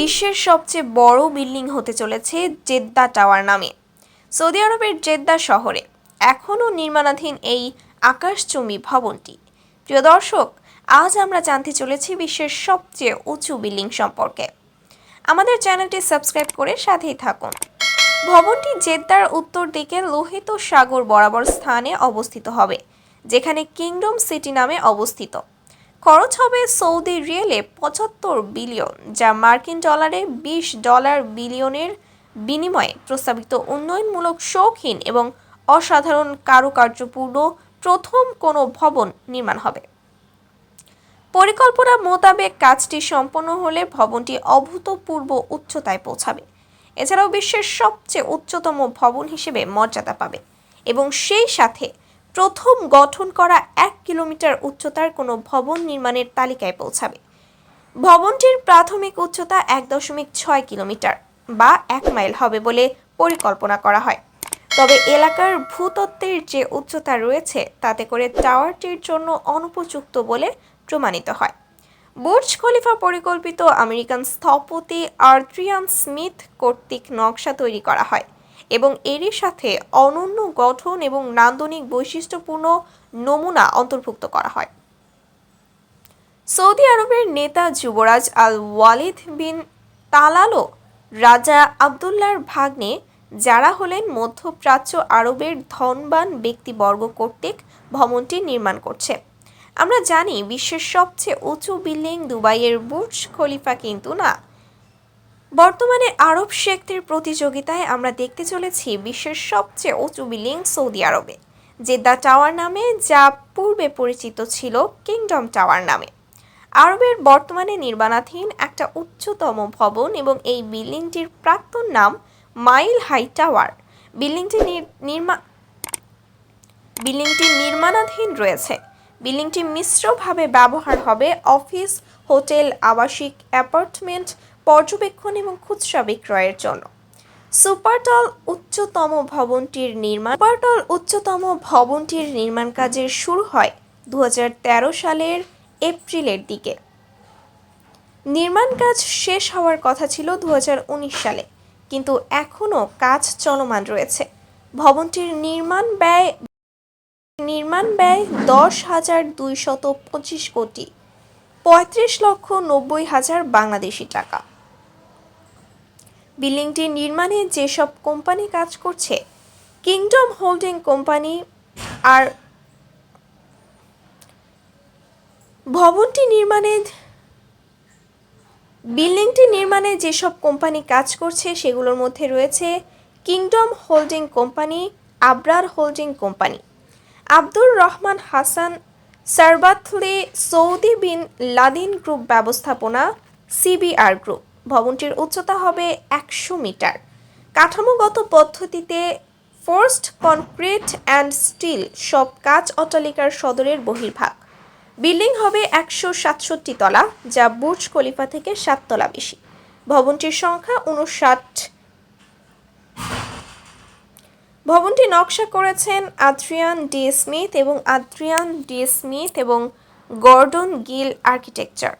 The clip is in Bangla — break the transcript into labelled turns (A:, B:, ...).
A: বিশ্বের সবচেয়ে বড় বিল্ডিং হতে চলেছে জেদ্দা টাওয়ার নামে। সৌদি আরবের জেদ্দা শহরে এখনও নির্মাণাধীন এই আকাশচুম্বী ভবনটি। প্রিয় দর্শক, আজ আমরা জানতে চলেছি বিশ্বের সবচেয়ে উঁচু বিল্ডিং সম্পর্কে। আমাদের চ্যানেলটি সাবস্ক্রাইব করে সাথেই থাকুন। ভবনটি জেদ্দার উত্তর দিকে লোহিত সাগর বরাবর স্থানে অবস্থিত হবে, যেখানে কিংডম সিটি নামে অবস্থিত। খরচ হবে সৌদি রিয়েলে পঁচাত্তর বিলিয়ন, যা মার্কিন ডলারে বিশ ডলার বিলিয়নের বিনিময়ে প্রস্তাবিত উন্নয়নমূলক শৌখিন এবং অসাধারণ কারুকার্যপূর্ণ প্রথম কোনো ভবন নির্মাণ হবে। পরিকল্পনা মোতাবেক কাজটি সম্পন্ন হলে ভবনটি অভূতপূর্ব উচ্চতায় পৌঁছাবে। এছাড়াও বিশ্বের সবচেয়ে উচ্চতম ভবন হিসেবে মর্যাদা পাবে এবং সেই সাথে প্রথম গঠন করা এক কিলোমিটার উচ্চতার কোনো ভবন নির্মাণের তালিকায় পৌঁছাবে। ভবনটির প্রাথমিক উচ্চতা এক দশমিক ছয় কিলোমিটার বা এক মাইল হবে বলে পরিকল্পনা করা হয়। তবে এলাকার ভূতত্ত্বের যে উচ্চতা রয়েছে, তাতে করে টাওয়ারটির জন্য অনুপযুক্ত বলে প্রমাণিত হয়। বুর্জ খলিফা পরিকল্পিত আমেরিকান স্থপতি আর্ট্রিয়ান স্মিথ কর্তৃক নকশা তৈরি করা হয়। এবং এরই সাথে অনন্য গঠন এবং নান্দনিক বৈশিষ্ট্যপূর্ণ নমুনা অন্তর্ভুক্ত করা হয়। সৌদি আরবের নেতা যুবরাজ আল ওয়ালিদ বিন তালালো রাজা আবদুল্লার ভাগ্নে, যারা হলেন মধ্যপ্রাচ্য আরবের ধনবান ব্যক্তিবর্গ কর্তৃক ভবনটি নির্মাণ করছে। আমরা জানি বিশ্বের সবচেয়ে উঁচু বিল্ডিং দুবাইয়ের বুর্জ খলিফা কিন্তু না। বর্তমানে আরব শেখদের প্রতিযোগিতায় আমরা দেখতে চলেছি বিশ্বের সবচেয়ে উঁচু বিল্ডিং সৌদি আরবে জেদ্দা টাওয়ার নামে, যা পূর্বে পরিচিত ছিল কিংডম টাওয়ার নামে। আরবের বর্তমানে নির্মাণাধীন একটা উচ্চতম ভবন এবং এই বিল্ডিংটির প্রাক্তন নাম মাইল হাই টাওয়ার। বিল্ডিংটি নির্মা বিল্ডিংটি নির্মাণাধীন রয়েছে। বিল্ডিংটি মিশ্রভাবে ব্যবহার হবে অফিস, হোটেল, আবাসিক, অ্যাপার্টমেন্ট পর্যবেক্ষণ এবং খুচরা বিক্রয়ের জন্য। সুপারটল উচ্চতম ভবনটির নির্মাণ সুপারটল উচ্চতম ভবনটির নির্মাণ কাজের শুরু হয় দু হাজার তেরো সালের এপ্রিলের দিকে। নির্মাণ কাজ শেষ হওয়ার কথা ছিল দু হাজার উনিশ সালে, কিন্তু এখনও কাজ চলমান রয়েছে। ভবনটির নির্মাণ ব্যয় নির্মাণ ব্যয় দশ হাজার দুইশত পঁচিশ কোটি পঁয়ত্রিশ লক্ষ নব্বই হাজার বাংলাদেশি টাকা। বিল্ডিংটি নির্মাণে যেসব কোম্পানি কাজ করছে কিংডম হোল্ডিং কোম্পানি আর ভবনটি নির্মাণে, বিল্ডিংটি নির্মাণে যেসব কোম্পানি কাজ করছে, সেগুলোর মধ্যে রয়েছে kingdom holding company Abrar holding company Abdur Rahman Hasan, Sharbatly Saudi bin Ladin group ব্যবস্থাপনা, সিবিআর গ্রুপ। ভবনটির উচ্চতা হবে একশো মিটার। কাঠামোগত পদ্ধতিতে ফোর্সড কনক্রিট অ্যান্ড স্টিল সব কাজ অট্টালিকার সদরের বহির্ভাগ। বিল্ডিং হবে একশো সাতষট্টি তলা, যা বুর্জ খলিফা থেকে সাত তলা বেশি। ভবনটির সংখ্যা উনষাট। ভবনটি নকশা করেছেন আদ্রিয়ান ডি স্মিথ এবং আদ্রিয়ান ডি স্মিথ এবং গর্ডন গিল আর্কিটেকচার।